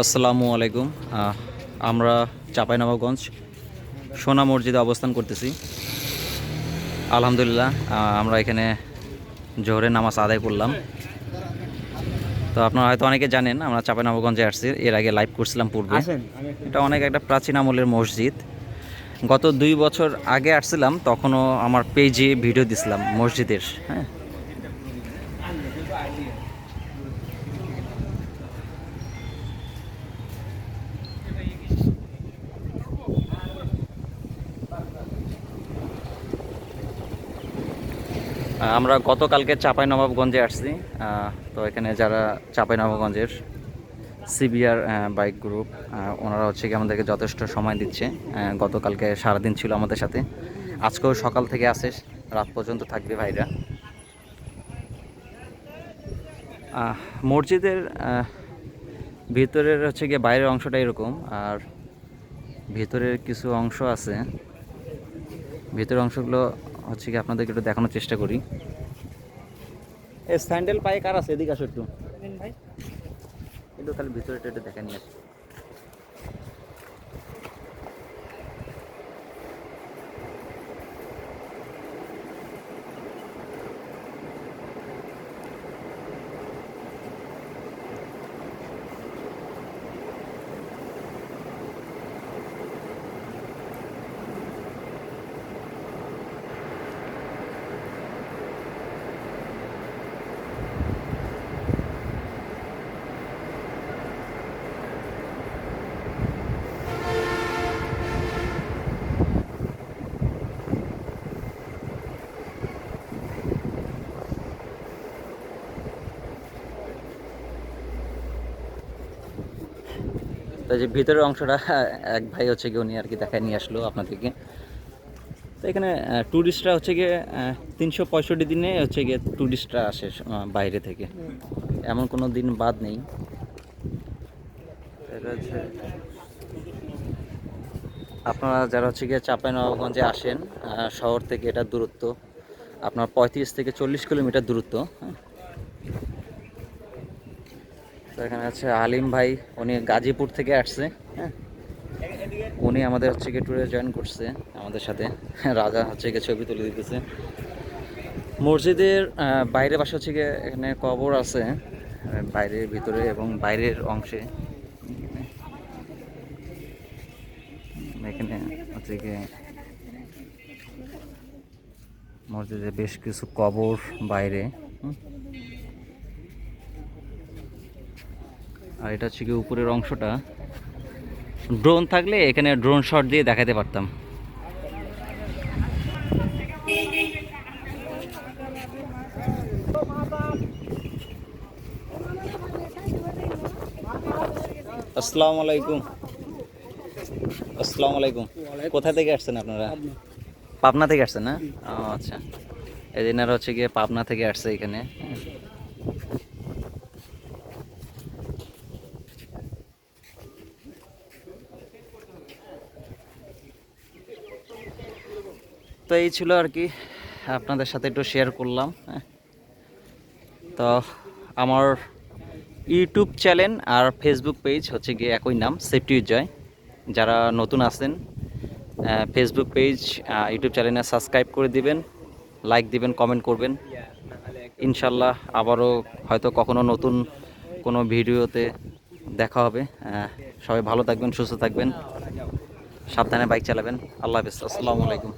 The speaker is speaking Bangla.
আসসালামু আলাইকুম। আমরা চাঁপাইনবাবগঞ্জ সোনা মসজিদে অবস্থান করতেছি। আলহামদুলিল্লাহ আমরা এখানে জোহরের নামাজ আদায় করলাম। তো আপনারা হয়তো অনেকে জানেন আমরা চাঁপাইনবাবগঞ্জে আসছি এর আগে লাইভ করছিলাম পূর্বে। এটা অনেক একটা প্রাচীন আমলের মসজিদ। গত দুই বছর আগে আসছিলাম তখনও আমার পেজে ভিডিও দিছিলাম মসজিদের হ্যাঁ? আমরা গতকালকে চাপাই নবাবগঞ্জে আসছি তো এখানে যারা চাপাই নবাবগঞ্জের সিবিআর বাইক গ্রুপ ওনারা হচ্ছে কি আমাদেরকে যথেষ্ট সময় দিচ্ছে। গতকালকে সারাদিন ছিল আমাদের সাথে। আজকেও সকাল থেকে আসে, রাত পর্যন্ত থাকবে ভাইরা। মসজিদের ভিতরের হচ্ছে গিয়ে বাইরের অংশটা এরকম, আর ভিতরের কিছু অংশ আছে। ভিতরের অংশগুলো হচ্ছে কি আপনাদেরকে একটু দেখানোর চেষ্টা করি। এই স্যান্ডেল পায়ে কার আছে? এদিকে আসো একটু। একটু তাহলে ভিতরে একটু দেখে নিয়ে তো যে ভিতরের অংশটা, এক ভাই হচ্ছে গিয়ে উনি আর কি দেখায় নিয়ে আসলো আপনাদেরকে। তো এখানে ট্যুরিস্টরা হচ্ছে গিয়ে তিনশো পঁয়ষট্টি দিনে হচ্ছে গিয়ে ট্যুরিস্টরা আসে বাইরে থেকে। এমন কোনো দিন বাদ নেই। আপনারা যারা হচ্ছে গিয়ে চাঁপাইনবাবগঞ্জে আসেন শহর থেকে এটা দূরত্ব, আপনার পঁয়ত্রিশ থেকে চল্লিশ কিলোমিটার দূরত্ব হ্যাঁ। এখানে আছে আলিম ভাই, উনি গাজীপুর থেকে আসছে হ্যাঁ। উনি আমাদের হচ্ছে গিয়ে ট্যুরে জয়েন করছে আমাদের সাথে। রাজা হচ্ছে গিয়ে ছবি তুলে দিতেছে। মসজিদের বাইরে পাশে হচ্ছে গিয়ে এখানে কবর আছে বাইরের ভিতরে এবং বাইরের অংশে। এখানে হচ্ছে গিয়ে মসজিদে বেশ কিছু কবর বাইরে আর এটা হচ্ছে কি উপরের অংশটা। ড্রোন থাকলে এখানে ড্রোন শট দিয়ে দেখাতে পারতাম। আসসালামু আলাইকুম। আসসালামু আলাইকুম। কোথা থেকে আসছেন আপনারা? পাবনা থেকে আসছেন না? আচ্ছা। এই দিনারা হচ্ছে গিয়ে পাবনা থেকে আসছে এখানে। তো এই ছিল আর কি। আপনাদের সাথে একটু শেয়ার করলাম হ্যাঁ। তো আমার ইউটিউব চ্যানেল আর ফেসবুক পেজ হচ্ছে গিয়ে একই নাম সেফটি জয় যারা নতুন আছেন ফেসবুক পেজ ইউটিউব চ্যানেলে সাবস্ক্রাইব করে দিবেন লাইক দিবেন কমেন্ট করবেন। ইনশাল্লাহ আবারও হয়তো কখনো নতুন কোনো ভিডিওতে দেখা হবে। সবাই ভালো থাকবেন, সুস্থ থাকবেন। সাবধানে বাইক চালাবেন। আল্লাহ হাফিজ। আসসালামু আলাইকুম।